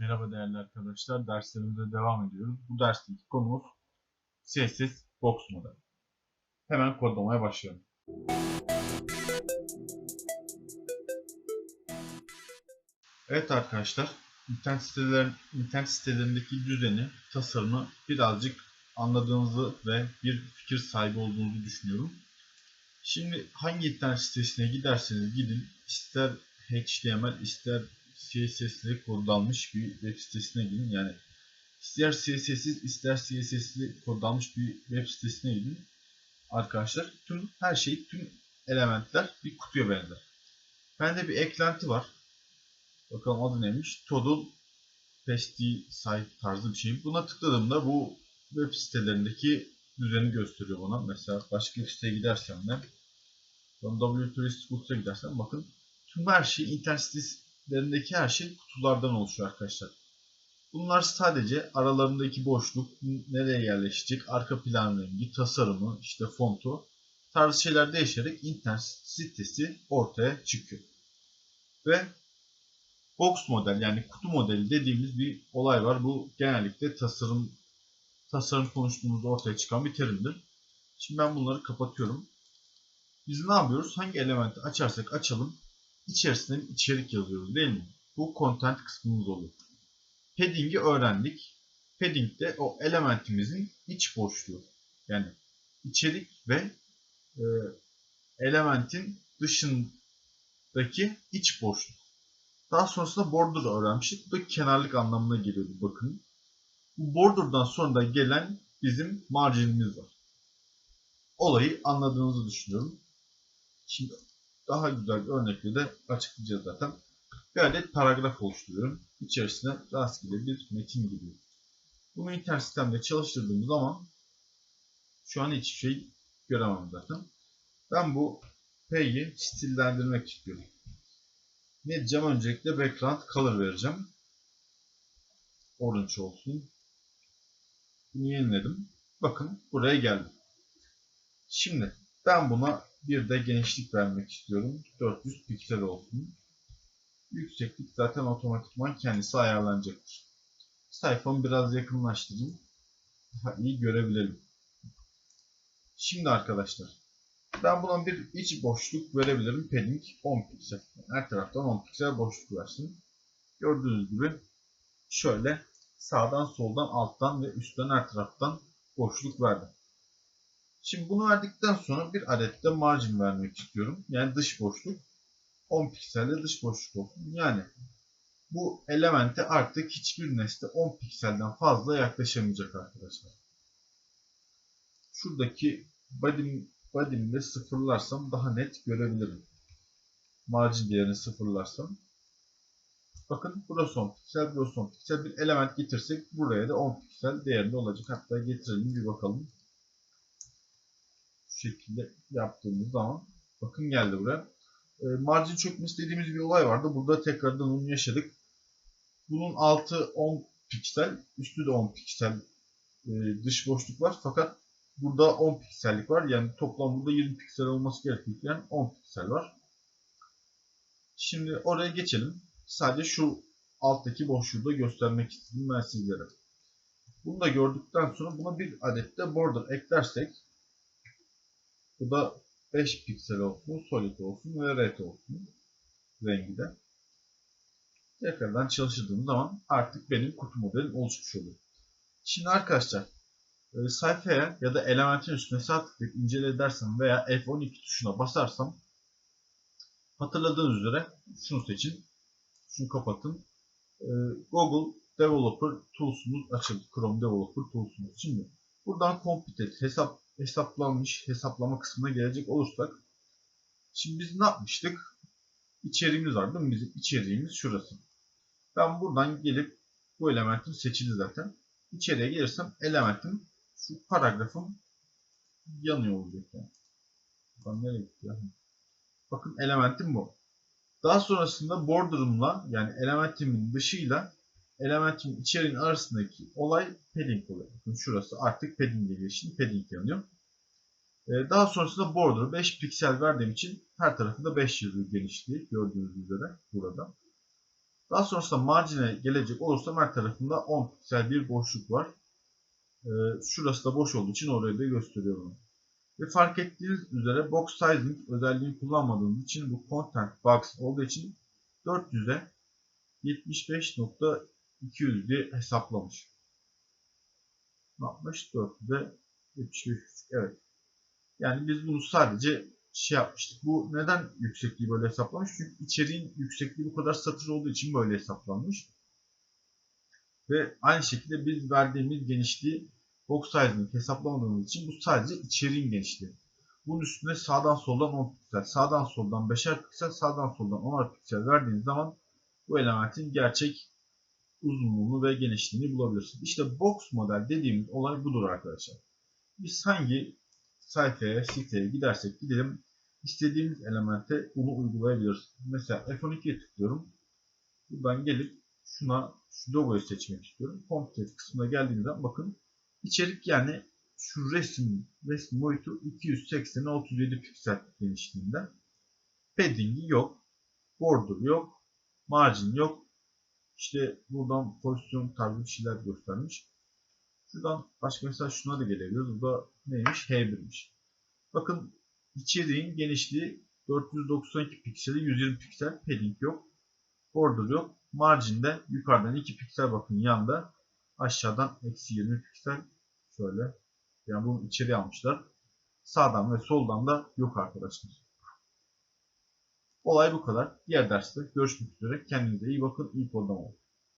Merhaba değerli arkadaşlar. Derslerimize devam ediyoruz. Bu dersteki konumuz CSS Box model. Hemen kodlamaya başlayalım. Evet arkadaşlar, internet siteler, internet sitelerindeki düzeni, tasarımı birazcık anladığınızı ve bir fikir sahibi olduğunuzu düşünüyorum. Şimdi hangi internet sitesine giderseniz gidin, ister HTML, ister CSS'li kodlanmış bir web sitesine gidin. Yani ister CSS'siz ister CSS'li kodlanmış bir web sitesine gidin. Arkadaşlar tüm her şey, tüm elementler bir kutuya benzer. Bende bir eklenti var. Bakalım adı neymiş? Toddle Pesticide tarzı bir şey. Buna tıkladığımda bu web sitelerindeki düzeni gösteriyor bana. Mesela başka bir siteye gidersem de W Tourist Books'a gidersem bakın tüm her şey internet sitelerindeki her şey kutulardan oluşuyor arkadaşlar. Bunlar sadece aralarındaki boşluk, nereye yerleşecek, arka plan rengi, tasarımı, işte fontu tarzı şeyler değişerek internet sitesi ortaya çıkıyor. Ve box model yani kutu modeli dediğimiz bir olay var. Bu genellikle tasarım tasarım konuştuğumuzda ortaya çıkan bir terimdir. Şimdi ben bunları kapatıyorum. Biz ne yapıyoruz? Hangi elementi açarsak açalım içerisinde bir içerik yazıyoruz değil mi? Bu content kısmımız oluyor. Padding'i öğrendik. Padding de o elementimizin iç boşluğu. Yani içerik ve e, elementin dışındaki iç boşluk. Daha sonrasında border öğrenmiştik. Bu da kenarlık anlamına geliyordu bakın. Bu border'dan sonra da gelen bizim marginimiz var. Olayı anladığınızı düşünüyorum. Şimdi daha güzel bir örnekle de açıklayacağız zaten. Bir adet paragraf oluşturuyorum. İçerisine rastgele bir metin giriyor. Bunu internet sistemde çalıştırdığım zaman şu an hiçbir şey göremem zaten. Ben bu P'yi stillendirmek istiyorum. Ne diyeceğim? Öncelikle background color vereceğim. Orange olsun. Bunu yeniledim. Bakın buraya geldim. Şimdi ben buna bir de genişlik vermek istiyorum. 400 piksel olsun. Yükseklik zaten otomatikman kendisi ayarlanacaktır. Sayfamı biraz yakınlaştırayım. Daha iyi görebilelim. Şimdi arkadaşlar ben buna bir iç boşluk verebilirim. Padding 10 piksel. Her taraftan 10 piksel boşluk versin. Gördüğünüz gibi şöyle sağdan soldan alttan ve üstten her taraftan boşluk verdim. Şimdi bunu verdikten sonra bir adet de margin vermek istiyorum. Yani dış boşluk. 10 pikselde dış boşluk olsun. Yani bu elemente artık hiçbir nesne 10 pikselden fazla yaklaşamayacak arkadaşlar. Şuradaki body'm, body'mi de sıfırlarsam daha net görebilirim. Margin değerini sıfırlarsam. Bakın burası 10 piksel, burası 10 piksel. Bir element getirsek buraya da 10 piksel değerinde olacak. Hatta getirelim bir bakalım şekilde yaptığımız zaman bakın geldi buraya. E, margin çökmesi dediğimiz bir olay vardı. Burada tekrardan onu yaşadık. Bunun altı 10 piksel, üstü de 10 piksel e, dış boşluk var. Fakat burada 10 piksellik var. Yani toplam burada 20 piksel olması gerekirken 10 piksel var. Şimdi oraya geçelim. Sadece şu alttaki boşluğu da göstermek istedim ben sizlere. Bunu da gördükten sonra buna bir adet de border eklersek bu da 5 piksel olsun, solid olsun ve red olsun rengi de. Tekrardan çalıştırdığım zaman artık benim kutu modelim oluşmuş oluyor. Şimdi arkadaşlar e, sayfaya ya da elementin üstüne sağ tıklayıp incele dersem veya F12 tuşuna basarsam hatırladığınız üzere şunu seçin. Şunu kapatın. E, Google Developer Tools'umuz açıldı. Chrome Developer Tools'umuz. Şimdi buradan Computed hesap hesaplanmış hesaplama kısmına gelecek olursak şimdi biz ne yapmıştık? İçeriğimiz var değil mi? Bizim içeriğimiz şurası. Ben buradan gelip bu elementim seçili zaten. İçeriye gelirsem elementim şu paragrafım yanıyor olacak yani. Bakın nereye gitti ya? Bakın elementim bu. Daha sonrasında border'ımla yani elementimin dışıyla elementimin içeriğin arasındaki olay padding oluyor. Bakın şurası artık padding'e geçti. Padding yanıyor. Ee, daha sonrasında border 5 piksel verdiğim için her tarafında 5 yazıyor genişliği gördüğünüz üzere burada. Daha sonrasında marjine gelecek olursam her tarafında 10 piksel bir boşluk var. Ee, şurası da boş olduğu için orayı da gösteriyorum. Ve fark ettiğiniz üzere box sizing özelliğini kullanmadığımız için bu content box olduğu için 400'e 75.200 diye hesaplamış. Ne yapmış? 400'e 75.5 evet. Yani biz bunu sadece şey yapmıştık. Bu neden yüksekliği böyle hesaplamış? Çünkü içeriğin yüksekliği bu kadar satır olduğu için böyle hesaplanmış. Ve aynı şekilde biz verdiğimiz genişliği box sizing hesaplamadığımız için bu sadece içeriğin genişliği. Bunun üstüne sağdan soldan 10 piksel, sağdan soldan 5'er piksel, sağdan soldan 10'ar piksel verdiğiniz zaman bu elementin gerçek uzunluğunu ve genişliğini bulabilirsiniz. İşte box model dediğimiz olay budur arkadaşlar. Biz hangi sayfaya, siteye gidersek gidelim istediğimiz elemente bunu uygulayabiliriz. Mesela F12'ye tıklıyorum. Buradan gelip şuna şu logoyu seçmek istiyorum. Complete kısmına geldiğimde bakın içerik yani şu resim resim boyutu 280'e 37 piksel genişliğinde. Padding'i yok. Border yok. Margin yok. İşte buradan pozisyon tarzı bir şeyler göstermiş. Şuradan başka mesela şuna da gelebiliyoruz. Bu da neymiş? H1'miş. Bakın içeriğin genişliği 492 pikseli 120 piksel padding yok. Border yok. Margin'de yukarıdan 2 piksel bakın yanda. Aşağıdan eksi 20 piksel şöyle. Yani bunu içeri almışlar. Sağdan ve soldan da yok arkadaşlar. Olay bu kadar. Diğer derste görüşmek üzere. Kendinize iyi bakın. İyi kodlama olun.